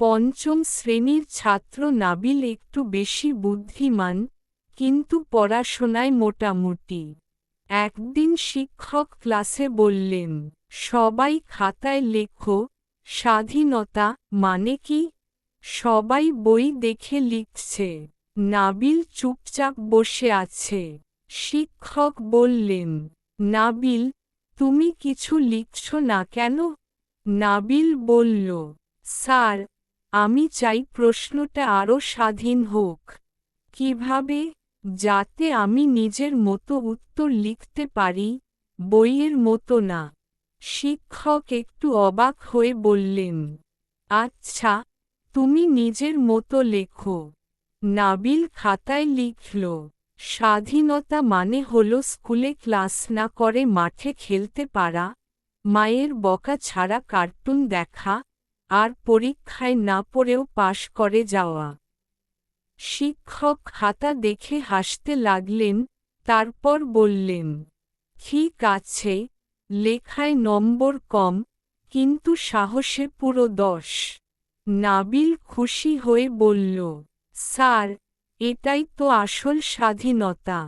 পঞ্চম শ্রেণির ছাত্র নাবিল একটু বেশি বুদ্ধিমান, কিন্তু পড়াশোনায় মোটামুটি। একদিন শিক্ষক ক্লাসে বললেন, সবাই খাতায় লেখো, স্বাধীনতা মানে কি? সবাই বই দেখে লিখছে। নাবিল চুপচাপ বসে আছে। শিক্ষক বললেন, নাবিল, তুমি কিছু লিখছ না কেন? নাবিল বলল, স্যার আমি চাই প্রশ্নটা আরও স্বাধীন হোক। কীভাবে? যাতে আমি নিজের মতো উত্তর লিখতে পারি, বইয়ের মতো না। শিক্ষক একটু অবাক হয়ে বললেন আচ্ছা তুমি নিজের মতো লেখো। নাবিল খাতায় লিখল, স্বাধীনতা মানে হল স্কুলে ক্লাস না করে মাঠে খেলতে পারা, মায়ের বকা ছাড়া কার্টুন দেখা আর পরীক্ষায় না পড়েও পাশ করে যাওয়া। শিক্ষক খাতা দেখে হাসতে লাগলেন, তারপর বললেন ঠিক আছে লেখায় নম্বর কম, কিন্তু সাহসে পুরো দশ। নাবিল খুশি হয়ে বলল, স্যার, এটাই তো আসল স্বাধীনতা।